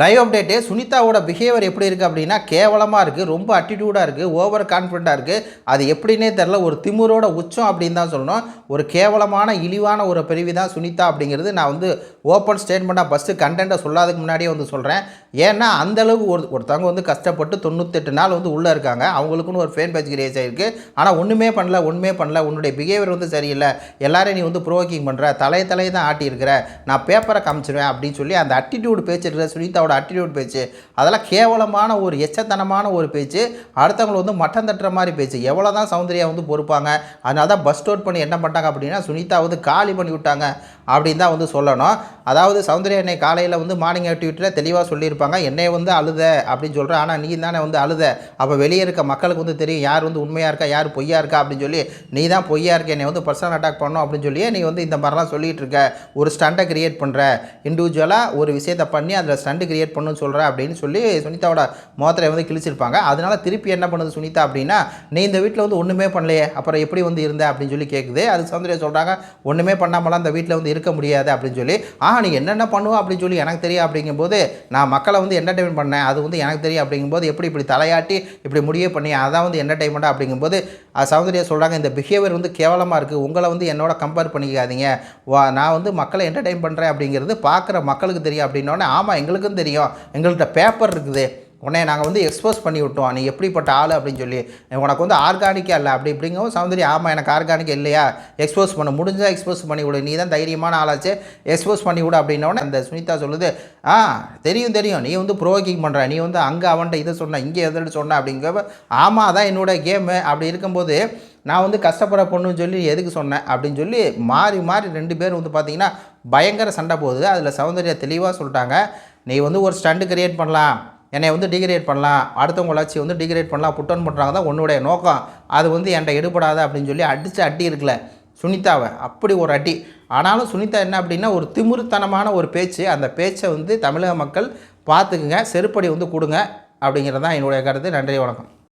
Live update சுனிதாவோட behaviour எப்படி இருக்குது அப்படின்னா கேவலமாக இருக்குது ரொம்ப அட்டிடியூடாக இருக்குது ஓவர் கான்ஃபிடண்ட்டாக இருக்குது அது எப்படின்னே தெரில ஒரு திமுரோட உச்சம் அப்படின்னு தான் சொல்லணும். ஒரு கேவலமான இழிவான ஒரு பிரிவு தான் சுனிதா அப்படிங்கிறது. நான் வந்து ஓப்பன் ஸ்டேட்மெண்ட்டாக ஃபஸ்ட்டு கண்டென்ட்டை சொல்லாதுக்கு முன்னாடியே வந்து சொல்கிறேன் ஏன்னா அந்தளவுக்கு ஒரு ஒருத்தவங்க வந்து கஷ்டப்பட்டு தொண்ணூத்தெட்டு நாள் வந்து உள்ளே இருக்காங்க. அவங்களுக்குன்னு ஒரு ஃபேன் பேஜ் கிரியேட் ஆகிருக்கு ஆனால் ஒன்றுமே பண்ணல ஒன்றுமே பண்ணல. உன்னுடைய பிஹேவியர் வந்து சரியில்லை. எல்லாரையும் நீ வந்து ப்ரோவோக்கிங் பண்ணுற தலையை தலையை தான் ஆட்டியிருக்கிற. நான் பேப்பரை காமிச்சிருவேன் அப்படின்னு சொல்லி அந்த அட்டிடியூடு பேச்சிருக்கிற சுனிதா அவரோட அட்டிடியூட் பேச்சு அதெல்லாம் கேவலமான ஒரு எச்சத்தனமான ஒரு பேச்சு அடுத்தவங்களை வந்து மட்டம் தட்டுற மாதிரி பேச்சு. எவ்வளோ தான் சௌந்தர்யா வந்து பொறுப்பாங்க அதனால தான் பஸ் ஸ்டோட் பண்ணி என்ன பண்ணிட்டாங்க அப்படின்னா சுனிதா வந்து காலி பண்ணி விட்டாங்க அப்படின்னு தான் வந்து சொல்லணும். அதாவது சௌந்தர்யா என்னை காலையில் வந்து மார்னிங் ஆக்டிவிட்டியில் தெளிவாக சொல்லியிருப்பாங்க என்னை வந்து அழுத அப்படின்னு சொல்கிறேன் ஆனால் நீ தானே வந்து அழுத. அப்போ வெளியே இருக்க மக்களுக்கு வந்து தெரியும் யார் வந்து உண்மையாக இருக்கா யார் பொய்யா இருக்கா அப்படின்னு சொல்லி நீ தான் பொய்யா இருக்க என்னை வந்து பர்சனல் அட்டாக் பண்ணணும் அப்படின்னு சொல்லி நீ வந்து இந்த மாதிரிலாம் சொல்லிகிட்டு இருக்க? ஒரு ஸ்டண்ட்டை கிரியேட் பண்ணுற இண்டிவிஜுவலாக ஒரு விஷயத்தை பண்ணி அதில் ஸ்டண்ட்டு கிரியேட் பண்ணணும்னு சொல்கிற அப்படின்னு சொல்லி சுனிதாவோட மோத்திரை வந்து கிழிச்சிருப்பாங்க. அதனால திருப்பி என்ன பண்ணுது சுனிதா அப்படின்னா நீ இந்த வீட்டில் வந்து ஒன்றுமே பண்ணலையே அப்புறம் எப்படி வந்து இருந்த? அப்படின்னு சொல்லி கேட்குது அது சௌந்தர்யா சொல்கிறாங்க ஒன்றுமே பண்ணாமலாம் அந்த வீட்டில் வந்து இருக்க முடியாது. அப்படின்னு சொல்லி ஆ நீ என்னென்ன பண்ணுவோம் அப்படின்னு சொல்லி எனக்கு தெரியும் அப்படிங்கும்போது நான் மக்களை வந்து என்டர்டைன்மெண்ட் பண்ணேன். அது வந்து எனக்கு தெரியும் அப்படிங்கும்போது எப்படி இப்படி தலையாட்டி இப்படி முடியே பண்ணி அதான் வந்து என்டர்டைன்மெண்ட்டாக அப்படிங்கும்போது அது சௌந்தர்யா சொல்கிறாங்க இந்த பிஹேவியர் வந்து கேவலமாக இருக்குது உங்களை வந்து என்னோட கம்பேர் பண்ணிக்காதீங்க. நான் வந்து மக்களை என்டர்டைன் பண்ணுறேன் அப்படிங்கிறது பார்க்குற மக்களுக்கு தெரியும். அப்படின்னோடனே ஆமாம் எங்களுக்கும் தெரியும். எங்கள்கிட்ட பேப்பர் இருக்குது. உன்னை நாங்கள் வந்து எக்ஸ்போஸ் பண்ணி விட்டோம். நீ எப்படிப்பட்ட ஆள் அப்படின்னு சொல்லி. உனக்கு வந்து ஆர்கானிக்காக இல்லை. அப்படி இப்படிங்கவும் சௌந்தரி ஆமாம் எனக்கு ஆர்கானிக் இல்லையா? எக்ஸ்போஸ் பண்ண. முடிஞ்சால் எக்ஸ்போஸ் பண்ணி விடு. நீ தான் தைரியமான ஆளாச்சு. எக்ஸ்போஸ் பண்ணி விடு அப்படின்னோடனே அந்த சுனிதா சொல்லுது ஆ தெரியும் தெரியும். நீ வந்து ப்ரோக்கிங் பண்ணுற நீ வந்து அங்கே அவன்கிட்ட இதை சொன்ன இங்கே எதிர்த்து சொன்ன. அப்படிங்கிறப்ப ஆமாம் அதான் என்னோட கேமு அப்படி இருக்கும்போது நான் வந்து கஷ்டப்படுற பொண்ணுன்னு சொல்லி எதுக்கு சொன்னேன் அப்படின்னு சொல்லி மாறி மாறி ரெண்டு பேரும் வந்து பார்த்தீங்கன்னா பயங்கர சண்டை போகுது. அதில் சௌந்தர்யா தெளிவாக சொல்லிட்டாங்க நீ வந்து ஒரு ஸ்டண்ட் கிரியேட் பண்ணலாம். என்னை வந்து டிகிரேட் பண்ணலாம். அடுத்தவங்க வளர்ச்சி வந்து டிகிரேட் பண்ணலாம். புட்டன் பண்ணுறாங்க தான் உன்னுடைய நோக்கம். அது வந்து என்கிட்ட எடுபடாது அப்படின்னு சொல்லி அடித்து அடி இருக்குல்ல சுனிதாவை. அப்படி ஒரு அடி. ஆனாலும் சுனிதா என்ன அப்படின்னா ஒரு திமிருத்தனமான ஒரு பேச்சு. அந்த பேச்சை வந்து தமிழக மக்கள் பார்த்துக்குங்க. செருப்படி வந்து கொடுங்க அப்படிங்கிறது தான் என்னுடைய கருத்து. நன்றி வணக்கம்.